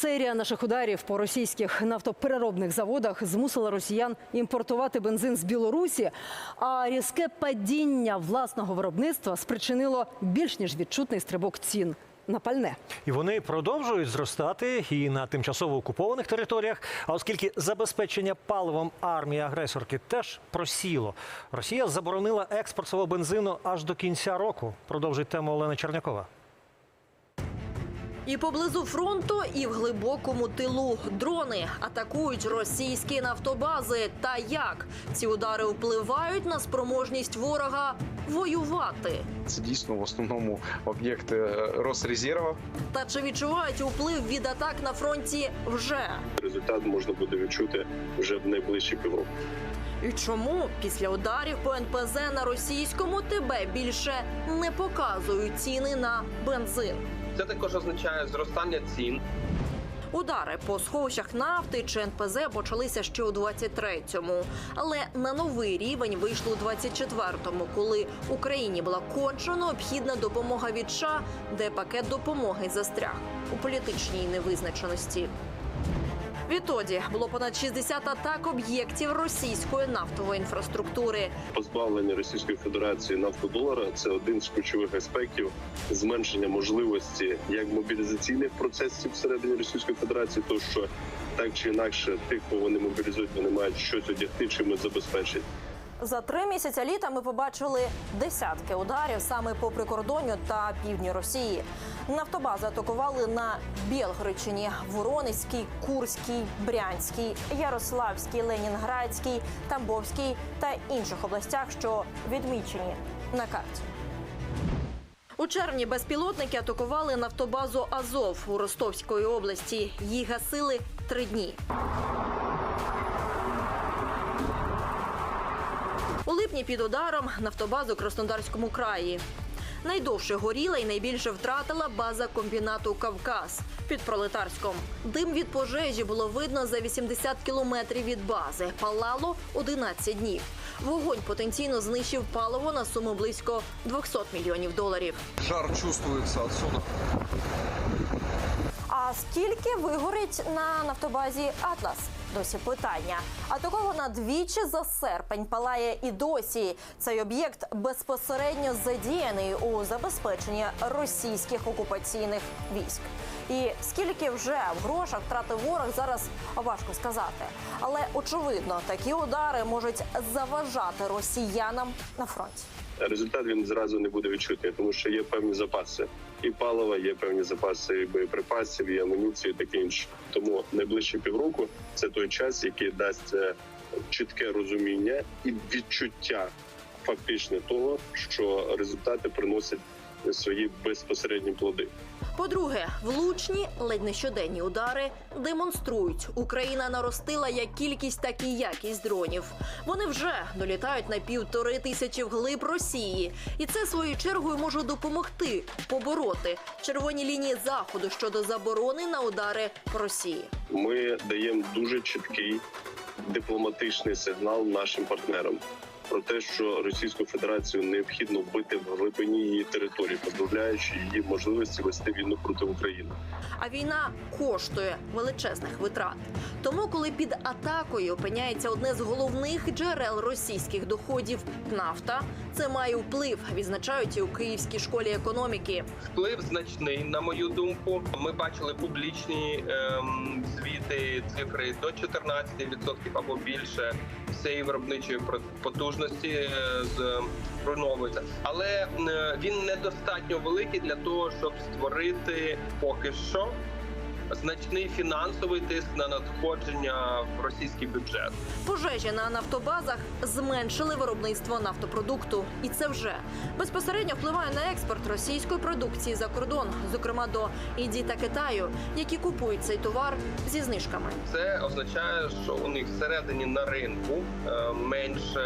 Серія наших ударів по російських нафтопереробних заводах змусила росіян імпортувати бензин з Білорусі. А різке падіння власного виробництва спричинило більш ніж відчутний стрибок цін на пальне. І вони продовжують зростати і на тимчасово окупованих територіях. А оскільки забезпечення паливом армії агресорки теж просіло, Росія заборонила експорт свого бензину аж до кінця року. Продовжить тему Олена Чернякова. І поблизу фронту, і в глибокому тилу дрони атакують російські нафтобази. Та як ці удари впливають на спроможність ворога воювати? Це дійсно в основному об'єкти е, Росрезерва. Та чи відчувають вплив від атак на фронті вже? результат можна буде відчути вже в найближчі півроку. І чому після ударів по НПЗ на російському ТБ більше не показують ціни на бензин? Це також означає зростання цін. Удари по сховищах нафти чи НПЗ почалися ще у 23-му. Але на новий рівень вийшло у 24-му, коли Україні була конче необхідна допомога від США, де пакет допомоги застряг у політичній невизначеності. Відтоді було понад 60 атак об'єктів російської нафтової інфраструктури. Позбавлення Російської Федерації нафтодолара це один з ключових аспектів зменшення можливості як мобілізаційних процесів всередині Російської Федерації, то що так чи інакше тих, кого вони мобілізують, вони мають щось одягти, чимось забезпечити. За три місяці літа ми побачили десятки ударів саме по прикордонню та півдні Росії. Нафтобази атакували на Білгородщині, Воронезькій, Курській, Брянській, Ярославській, Ленінградській, Тамбовській та інших областях, що відмічені на карті. У червні безпілотники атакували нафтобазу Азов у Ростовської області. Їх гасили три дні. У під ударом нафтобазу у Краснодарському краї. Найдовше горіла і найбільше втратила база комбінату Кавказ під пролетарськом. Дим від пожежі було видно за 80 кілометрів від бази. Палало 11 днів. Вогонь потенційно знищив паливо на суму близько 200 мільйонів доларів. Жар чувствується отсюда. А скільки вигорить на нафтобазі Атлас? Досі питання. Атакована двічі за серпень палає і досі. Цей об'єкт безпосередньо задіяний у забезпеченні російських окупаційних військ. І скільки вже в грошах втратив ворог, зараз важко сказати. Але очевидно, такі удари можуть заважати росіянам на фронті. Результат він зразу не буде відчутний, тому що є певні запаси і палива, є певні запаси боєприпасів, і амуніції, таке інше. Тому найближчі півроку це той час, який дасть е, чітке розуміння і відчуття фактичне того, що результати приносять свої безпосередні плоди. По-друге, влучні, ледь не щоденні удари демонструють, Україна наростила як кількість, так і якість дронів. Вони вже долітають на півтори тисячі вглиб Росії, і це своєю чергою може допомогти побороти червоні лінії заходу щодо заборони на удари Росії. Ми даємо дуже чіткий дипломатичний сигнал нашим партнерам. Про те, що Російську Федерацію необхідно вбити в глибині її території, позбавляючи її можливості вести війну проти України. А війна коштує величезних витрат. Тому, коли під атакою опиняється одне з головних джерел російських доходів нафта, це має вплив, відзначають і у Київській школі економіки. Вплив значний, на мою думку. Ми бачили публічні ем, звіти, цифри до 14% або більше всієї виробничої потужності зруйновується, з руйновується. Але е, він недостатньо великий для того, щоб створити поки що значний фінансовий тиск на надходження в російський бюджет. Пожежі на нафтобазах зменшили виробництво нафтопродукту, і це вже безпосередньо впливає на експорт російської продукції за кордон, зокрема до Індії та Китаю, які купують цей товар зі знижками. Це означає, що у них всередині на ринку е, менше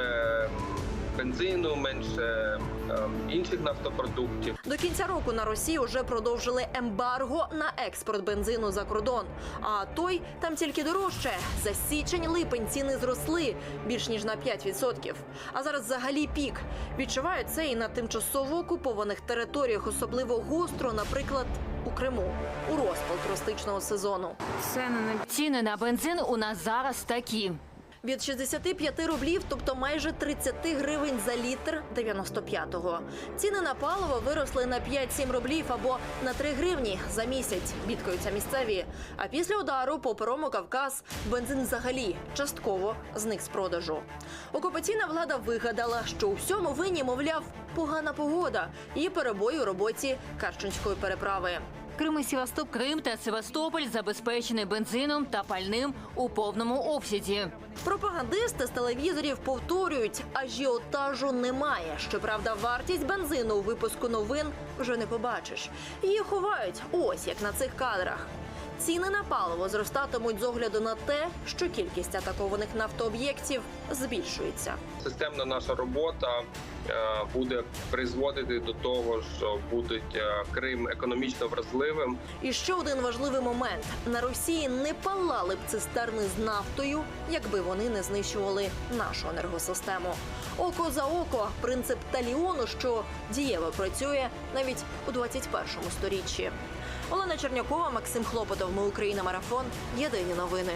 бензину, менше е, інших нафтопродуктів. До кінця року на Росію вже продовжили ембарго на експорт бензину за кордон. А той там тільки дорожче. За січень-липень ціни зросли більш ніж на 5%. А зараз взагалі пік. Відчувають це і на тимчасово окупованих територіях, особливо гостро, наприклад, у Криму у розпал туристичного сезону. Ціни на бензин у нас зараз такі. Від 65 рублів, тобто майже 30 гривень за літр 95-го. Ціни на паливо виросли на 5-7 рублів або на 3 гривні за місяць, бідкаються місцеві. А після удару по парому Кавказ бензин взагалі частково зник з продажу. Окупаційна влада вигадала, що у всьому винні, мовляв, погана погода і перебої у роботі Карченської переправи. Крим і Севастоп, Крим та Севастополь забезпечені бензином та пальним у повному обсязі. Пропагандисти з телевізорів повторюють, ажіотажу немає. Щоправда, вартість бензину у випуску новин вже не побачиш. Її ховають ось як на цих кадрах. Ціни на паливо зростатимуть з огляду на те, що кількість атакованих нафтооб'єктів збільшується. Системна наша робота е, буде призводити до того, що буде Крим економічно вразливим. І ще один важливий момент: на Росії не палали б цистерни з нафтою, якби вони не знищували нашу енергосистему. Око за око принцип таліону, що дієво працює навіть у 21 сторіччі. Олена Чернякова, Максим Хлопотов. Ми Україна. Марафон. Єдині новини.